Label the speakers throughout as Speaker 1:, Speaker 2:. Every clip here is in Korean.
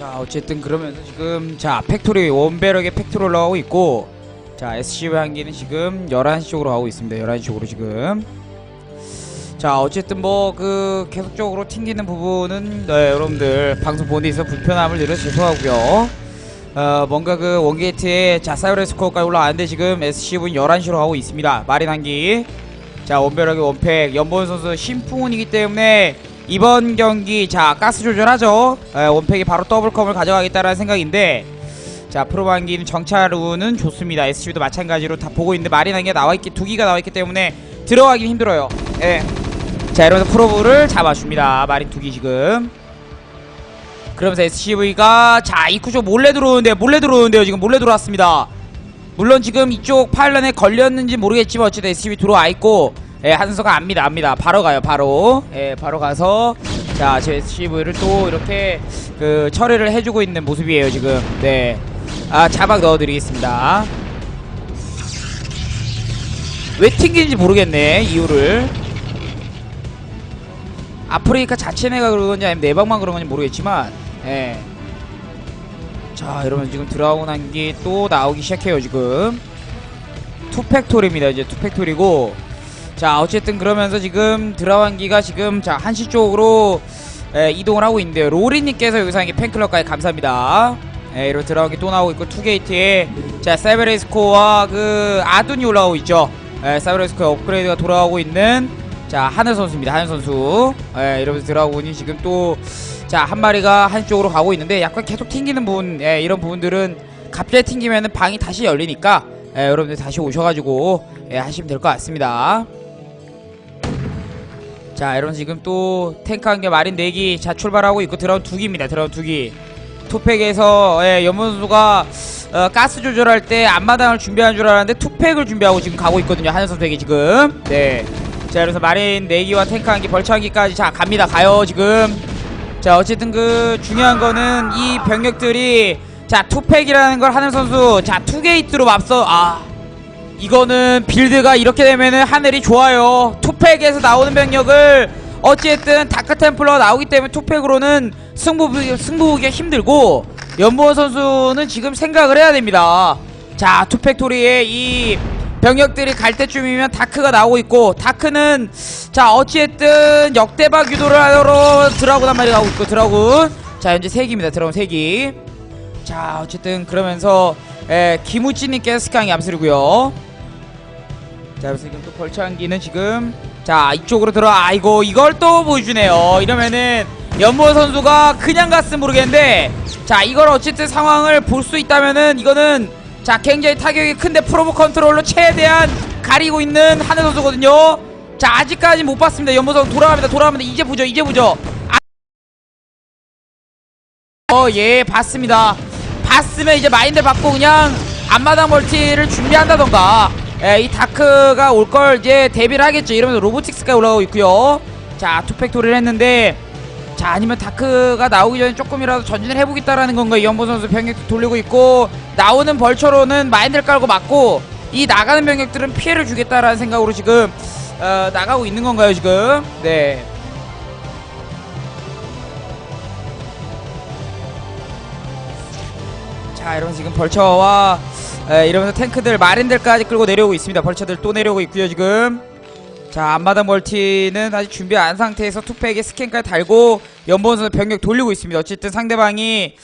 Speaker 1: 자 어쨌든 그러면서 지금 자 팩토리 원베럭의 팩토리 올라가고 있고 자 SCV 한기는 지금 11시 쪽으로 가고 있습니다. 11시 쪽으로 지금. 자 어쨌든 뭐 그 계속적으로 튕기는 부분은 네, 여러분들 방송 보는 데 있어 불편함을 드려서 죄송하고요. 어 뭔가 그 원게이트에 자 사이버 스코어까지 올라왔는데 지금 SCV는 11시로 가고 있습니다. 마린 한기. 자 원베럭의 원팩. 연본 선수 신풍운이기 때문에 이번 경기 자 가스 조절하죠. 에, 원팩이 바로 더블컴을 가져가겠다라는 생각인데 자 프로반기는 정찰우는 좋습니다. SCB도 마찬가지로 다 보고 있는데 마린한게 나와있기 두 기가 나와있기 때문에 들어가긴 힘들어요. 예. 자 이러면서 프로브를 잡아줍니다. 마린 두기 지금. 그러면서 SCV가 자쪽 몰래 들어오는데 몰래 들어오는데요. 지금 몰래 들어왔습니다. 물론 지금 이쪽 파일런에 걸렸는지 모르겠지만 어쨌든 SCV 들어와 있고 예, 한서가 압니다 압니다. 바로 가요 바로. 예, 바로 가서 자, 제 SCV를 또 이렇게 그 처리를 해주고 있는 모습이에요 지금. 네. 아 자막 넣어드리겠습니다. 왜 튕기는지 모르겠네 이유를. 아프리카 자체내가 그런 건지 아니면 내방만 그런 건지 모르겠지만 예. 자 이러면 지금 드라곤 한기 또 나오기 시작해요 지금. 투팩토리입니다 이제 투팩토리고 자 어쨌든 그러면서 지금 드라완기가 지금 자 한시 쪽으로 에, 이동을 하고 있는데요. 로리님께서 여기서 팬클럽까지 감사합니다. 에, 이런 드라완기 또 나오고 있고 투게이트에. 자 사이버레스코와 그 아둔이 올라오고 있죠. 에, 사이버레스코의 업그레이드가 돌아가고 있는 자 하늘 선수입니다. 하늘 선수. 에, 이러면서 드라곤이 지금 또 자 한 마리가 한쪽으로 가고 있는데 약간 계속 튕기는 부분 예, 이런 부분들은 갑자기 튕기면은 방이 다시 열리니까 예, 여러분들 다시 오셔가지고 예, 하시면 될 것 같습니다. 자 여러분 지금 또 탱크 한 개 마린 4기. 자 출발하고 있고 드라운 2기입니다 드라운 2기. 투팩에서 예, 선수가 어, 가스 조절할 때 앞마당을 준비한 줄 알았는데 투팩을 준비하고 지금 가고 있거든요 하늘 선수에게 지금. 네 자 그래서 마린 4기와 탱크 한개 벌처 한 개까지 자 갑니다. 가요 지금. 자 어쨌든 그 중요한 거는 이 병력들이 자 투팩이라는 걸 하늘 선수 자 투게이트로 앞서 아 이거는 빌드가 이렇게 되면은 하늘이 좋아요. 투팩에서 나오는 병력을 어쨌든 다크템플러 나오기 때문에 투팩으로는 승부 승부 보기가 힘들고 연보원 선수는 지금 생각을 해야 됩니다. 자 투팩토리에 이 병력들이 갈 때쯤이면 다크가 나오고 있고 다크는 자 어찌됐든 역대박 유도를 하러 드라군 한 마리 가고 있고 드라군. 자 현재 3기입니다. 드라군 3기 자 어쨌든 그러면서 에, 김우찌님께서 스카이 암슬이고요 자 그래서 지금 또 벌창기는 지금 자 이쪽으로 들어 아이고 이걸 또 보여주네요. 이러면은 연보 선수가 그냥 갔으면 모르겠는데 자 이걸 어쨌든 상황을 볼 수 있다면은 이거는 자 굉장히 타격이 큰데 프로브 컨트롤로 최대한 가리고 있는 하늘 선수거든요. 자 아직까지 못 봤습니다. 연보 선수 돌아갑니다. 돌아갑니다. 이제 보죠. 이제 보죠. 어예 봤습니다. 봤으면 이제 마인드 받고 그냥 앞마당 멀티를 준비한다던가 예, 이 다크가 올 걸 이제 대비를 하겠죠. 이러면서 로보틱스가 올라오고 있고요. 자 투팩토리를 했는데 자 아니면 다크가 나오기 전에 조금이라도 전진을 해보겠다라는 건가요 이연보 선수 병력도 돌리고 있고 나오는 벌처로는 마인드를 깔고 막고 이 나가는 병력들은 피해를 주겠다라는 생각으로 지금 어, 나가고 있는 건가요 지금? 네. 자 이러면 지금 벌처와 에, 이러면서 탱크들 마린들까지 끌고 내려오고 있습니다. 벌처들 또 내려오고 있고요 지금. 자 앞마당 멀티는 아직 준비 안 상태에서 투팩에 스캔까지 달고 연본 선수 병력 돌리고 있습니다. 어쨌든 상대방이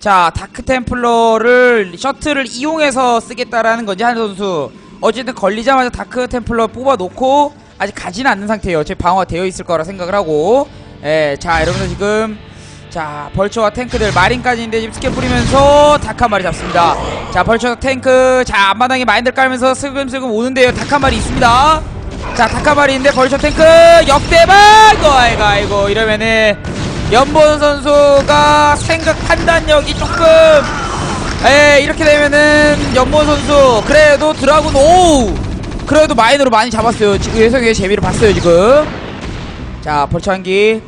Speaker 1: 자 다크 템플러를 셔틀을 이용해서 쓰겠다라는 건지 한 선수. 어쨌든 걸리자마자 다크 템플러 뽑아놓고 아직 가지는 않는 상태예요. 제 방어가 되어 있을 거라 생각을 하고. 예, 자 이러면서 지금 자 벌처와 탱크들 마린까지 있는데 지금 스캔 뿌리면서 닭 한 마리 잡습니다. 자 벌처 탱크 자 앞마당에 마인들 깔면서 슬금슬금 오는데요. 닭 한 마리 있습니다. 자닭 한 마리 있는데 벌처 탱크 역대박 아이고 아이고 아이고 이러면은 연본 선수가 생각 판단력이 조금 에 이렇게 되면은 연본 선수 그래도 드라군 오 그래도 마인으로 많이 잡았어요. 지금 예성의 재미를 봤어요 지금. 자 벌처 한기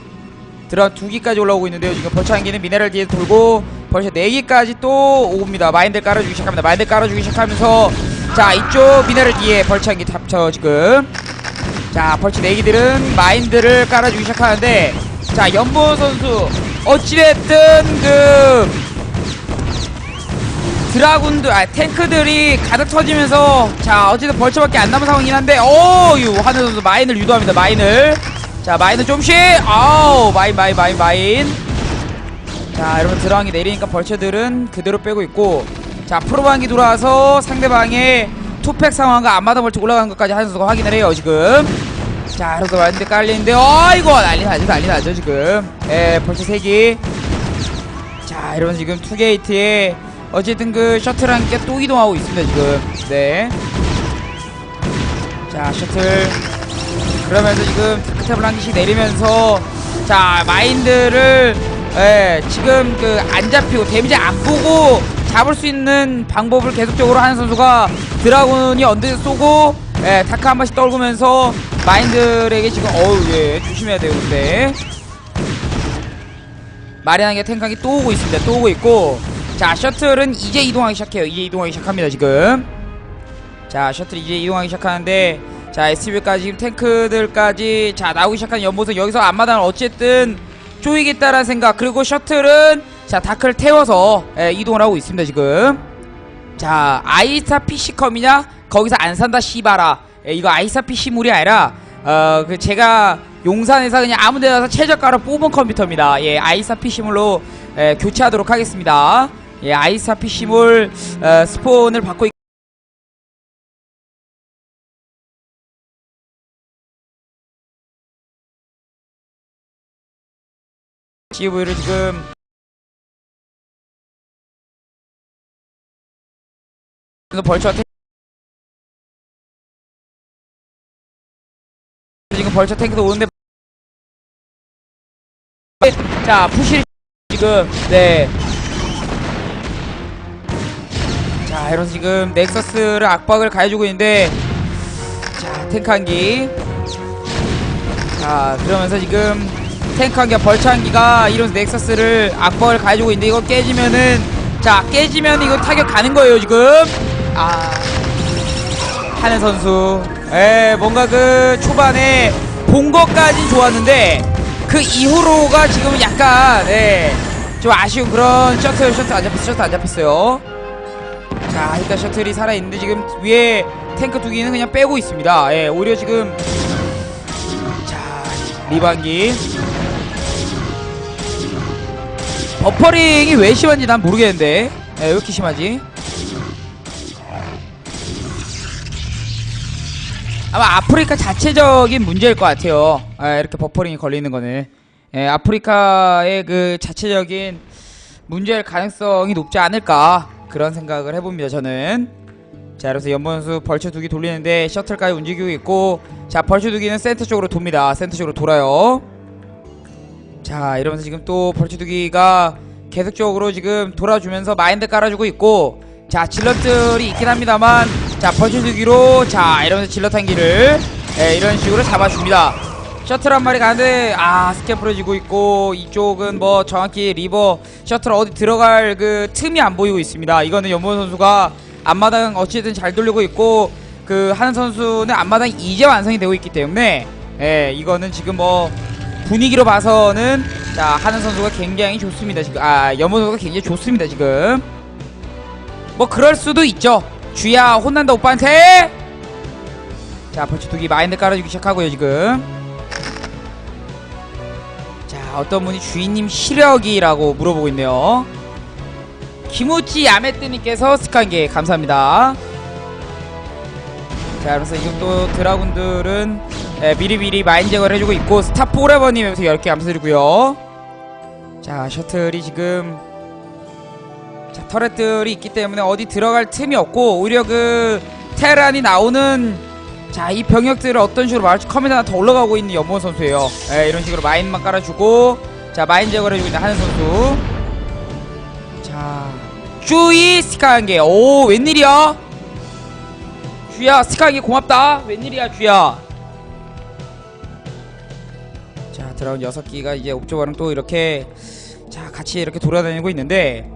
Speaker 1: 드라 두 기까지 올라오고 있는데요. 지금 벌처 한 기는 미네랄 뒤에 돌고 벌써 네 기까지 또 옵니다. 마인드 깔아주기 시작합니다. 마인드 깔아주기 시작하면서 자 이쪽 미네랄 뒤에 벌처 한기 탑쳐 지금 자 벌처 네 기들은 마인드를 깔아주기 시작하는데 자 연보 선수 어찌됐든 그 드라군들 아 탱크들이 가득 터지면서 자 어쨌든 벌처밖에 안 남은 상황이긴 한데 오유 하늘 선수 마인을 유도합니다 마인을 자 마인을 좀씩. 아우 마인 마인 마인 마인. 자 여러분 드라왕이 내리니까 벌처들은 그대로 빼고 있고. 자 프로방이 돌아와서 상대방의 투팩 상황과 앞마다 벌처 올라가는 것까지 선수가 확인을 해요 지금. 자 이렇게 왔는데 깔리는데 어이구 난리 나죠 난리 나죠 지금. 예 벌써 세기 자 이러면 지금 투게이트에 어쨌든 그 셔틀 함께 또 이동하고 있습니다 지금. 네자 셔틀 그러면서 지금 다크탭을 한 개씩 내리면서 자 마인드를 예 지금 그 안 잡히고 데미지 안 보고 잡을 수 있는 방법을 계속적으로 하는 선수가 드라군이 언제 쏘고 예 다크 한 번씩 떨구면서 마인들에게 지금 어우 예 조심해야 돼요 근데. 마리안하게 탱크이 또 오고 있습니다. 또 오고 있고. 자 셔틀은 이제 이동하기 시작해요. 이제 이동하기 시작합니다 지금. 자 셔틀 이제 이동하기 시작하는데 자 SB까지 탱크들까지. 자 나오기 시작한 연보선 여기서 앞마당을 어쨌든 쪼이겠다라는 생각. 그리고 셔틀은 자 다크를 태워서 예, 이동을 하고 있습니다 지금. 자 아이스타 PC컴이냐? 거기서 안 산다 씨바라 예, 이거 아이스타 PC물이 아니라 어 그 제가 용산에서 그냥 아무데나 가서 최저가로 뽑은 컴퓨터입니다. 예 아이스타 PC물로 예, 교체하도록 하겠습니다. 예 아이스타 PC물 어, 스폰을 받고 있 GV를 지금 벌처 탱 지금 벌처 탱크도 오는데 자 푸시 지금 네. 자 이러면서 지금 넥서스를 압박을 가해주고 있는데 자 탱크 한기 자 그러면서 지금 탱크 벌처 한기가 이러면서 넥서스를 압박을 가해주고 있는데 이거 깨지면은 자 깨지면 이거 타격 가는 거예요 지금. 아. 하는 선수. 에 뭔가 그 초반에 본 것까진 좋았는데 그 이후로가 지금 약간 예, 좀 아쉬운 그런 셔틀 셔틀 안 잡혔어 셔틀 안 잡혔어요. 자 일단 셔틀이 살아있는데 지금 위에 탱크 두 개는 그냥 빼고 있습니다. 예 오히려 지금 자 리반기 버퍼링이 왜 심한지 난 모르겠는데 예, 왜 이렇게 심하지 아마 아프리카 자체적인 문제일 것 같아요. 아, 이렇게 버퍼링이 걸리는 거는 예, 아프리카의 그 자체적인 문제일 가능성이 높지 않을까 그런 생각을 해봅니다. 저는 자 그래서 연번수 벌처 두기 돌리는데 셔틀까지 움직이고 있고 자 벌처 두기는 센터 쪽으로 돕니다. 센터 쪽으로 돌아요. 자 이러면서 지금 또 벌처 두기가 계속적으로 지금 돌아주면서 마인드 깔아주고 있고 자 질럿들이 있긴 합니다만 자 벌쳐주기로 자 이러면서 질럿 한기를 예, 이런 식으로 잡아줍니다. 셔틀 한 마리 가는데 아 스캔 풀어지고 있고 이쪽은 뭐 정확히 리버 셔틀 어디 들어갈 그 틈이 안 보이고 있습니다. 이거는 연본 선수가 앞마당 어찌든 잘 돌리고 있고 그 하는 선수는 앞마당 이제 완성이 되고 있기 때문에 예 이거는 지금 뭐 분위기로 봐서는 자 하는 선수가 굉장히 좋습니다 지금. 아 연본 선수가 굉장히 좋습니다 지금. 뭐 그럴 수도 있죠. 주야 혼난다 오빠한테! 자 벌초두기 마인드 깔아주기 시작하고요 지금. 자 어떤 분이 주인님 시력이라고 물어보고 있네요. 김우치 야메뜨님께서 스칸게 감사합니다. 자 그래서 또 드라군들은 예, 미리미리 마인 제거를 해주고 있고 스타 포레버님 여기서 10개 감사드리고요. 자 셔틀이 지금 자 터렛들이 있기 때문에 어디 들어갈 틈이 없고 오히려 그 테란이 나오는 자 이 병력들을 어떤 식으로 말할지 컴퓨터 하나 더 올라가고 있는 연모 선수예요. 예, 이런 식으로 마인만 깔아주고 자 마인 제거를 해주고 있는 하는 선수. 자 쭈이 스카 한개. 오 웬일이야? 쥐야 스카 한개 고맙다. 웬일이야 쥐야 드라운 6기가 이제 옵저버랑 또 이렇게 자 같이 이렇게 돌아다니고 있는데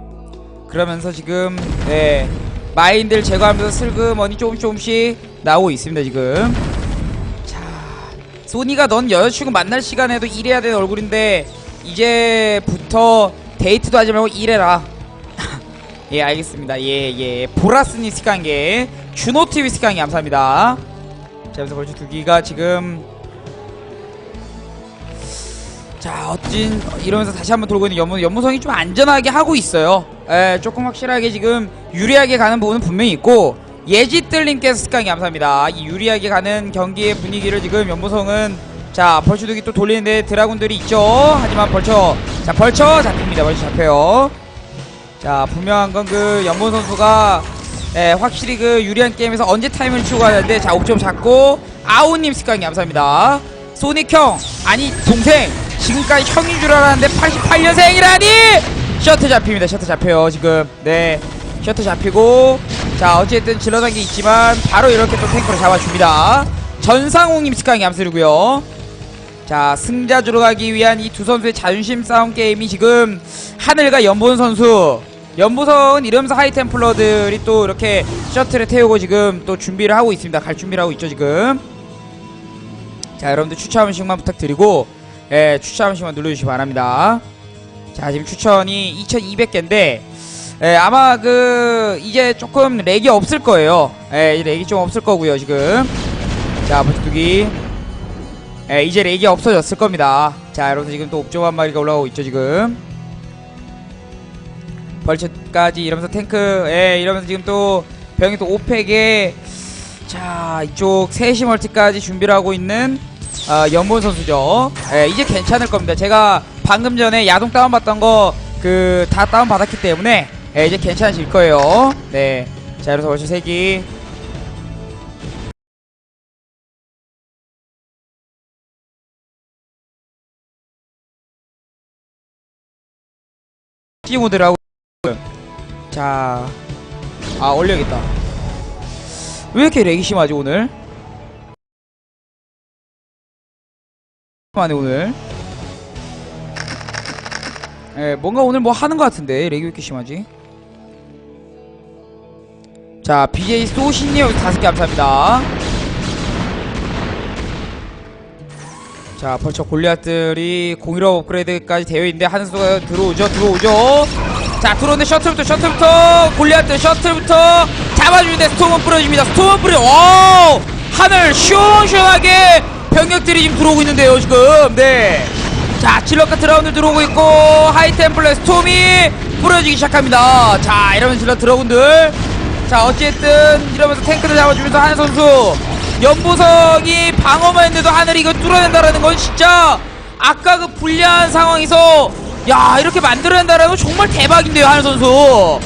Speaker 1: 그러면서 지금 네 마인들 제거하면서 슬그머니 조금씩 조금씩 나오고 있습니다 지금 자 소니가 넌 여자친구 만날 시간에도 일해야 되는 얼굴인데 이제부터 데이트도 하지 말고 일해라. 예, 알겠습니다. 예, 예. 보라스니 스kan게 준호TV 스kan게 감사합니다. 자, 그래서 벌써 두 기가 지금 자, 어찐 이러면서 다시 한번 돌고 있는 연무 연무성이 좀 안전하게 하고 있어요. 예, 조금 확실하게 지금 유리하게 가는 부분은 분명히 있고 예지뜰님께서 스kan게 감사합니다. 이 유리하게 가는 경기의 분위기를 지금 연무성은 자 벌초두기 또 돌리는데 드라군들이 있죠. 하지만 벌초 자 벌초 잡힙니다. 벌초 잡혀요. 자 분명한 건 그 연본 선수가 예, 확실히 그 유리한 게임에서 언제 가야 되는데 자 옥점 잡고 아우님 스kan게 감사합니다. 소닉 형 아니 동생 지금까지 형인 줄 알았는데 88년생이라니 셔터 잡힙니다. 셔터 잡혀요 지금 네 셔터 잡히고 자 어쨌든 질러단 게 있지만 바로 이렇게 또 탱크로 잡아줍니다. 전상홍님 스kan게 감사드리고요. 자 승자주로 가기 위한 이 두 선수의 자존심 싸움 게임이 지금 하늘과 연본 선수 연보성은 이러면서 하이템플러들이 또 이렇게 셔틀에 태우고 지금 또 준비를 하고 있습니다 갈 준비를 하고 있죠 지금 자 여러분들 한 번씩만 부탁드리고 예 추천 한 번씩만 눌러주시기 바랍니다 자 지금 추천이 2200개인데 예, 아마 그 이제 조금 렉이 없을 거예요 예 렉이 좀 없을 거고요 지금 자 버티두기 예, 이제 렉이 없어졌을 겁니다. 자, 여러분 지금 또 옵점 한 마리가 올라오고 있죠, 지금. 벌처까지 이러면서 탱크, 예, 이러면서 지금 또 병이 또 5팩에 자, 이쪽 세시 멀티까지 준비를 하고 있는 아, 연본 선수죠. 예, 이제 괜찮을 겁니다. 제가 방금 전에 야동 다운받던 거 그 다 다운받았기 때문에 예, 이제 괜찮아질 거예요. 네. 자, 그래서 벌써 세기 C 모드라고 자, 아 올려야겠다. 왜 이렇게 렉이 심하지 오늘? 만에 오늘. 예, 뭔가 오늘 뭐 하는 것 같은데 이렇게 심하지? 자, BJ 소신이요 다섯 개 감사합니다. 자, 벌써 골리앗들이 공일업 업그레이드까지 되어 있는데 한 수가 들어오죠, 들어오죠. 자, 들어오는데 셔틀부터, 셔틀부터, 골리앗들 셔틀부터 잡아주는데 스톰은 뿌려줍니다. 스톰은 뿌려, 오! 하늘 시원시원하게 병력들이 지금 들어오고 있는데요, 지금. 네. 자, 질럿과 드라운드 들어오고 있고, 하이템플러 스톰이 뿌려지기 시작합니다. 자, 이러면 질럿 드라군들. 자, 어쨌든 이러면서 탱크를 잡아주면서 하늘 선수. 연보성이 방어만 했는데도 하늘이 이거 뚫어낸다라는 건 진짜 아까 그 불리한 상황에서 야 이렇게 만들어낸다라는 건 정말 대박인데요 하늘 선수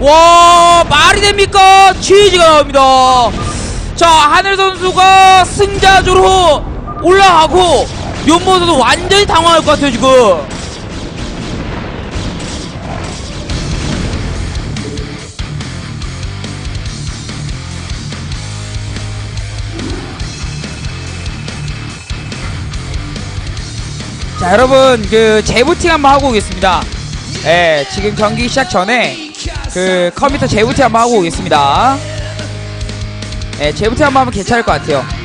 Speaker 1: 와 말이 됩니까 지지가 나옵니다 자 하늘 선수가 승자조로 올라가고 선수 완전히 당황할 것 같아요 지금. 자 여러분 그 재부팅 한번 하고 오겠습니다. 예 지금 경기 시작 전에 그 컴퓨터 재부팅 한번 하고 오겠습니다 예 재부팅 한번 하면 괜찮을 것 같아요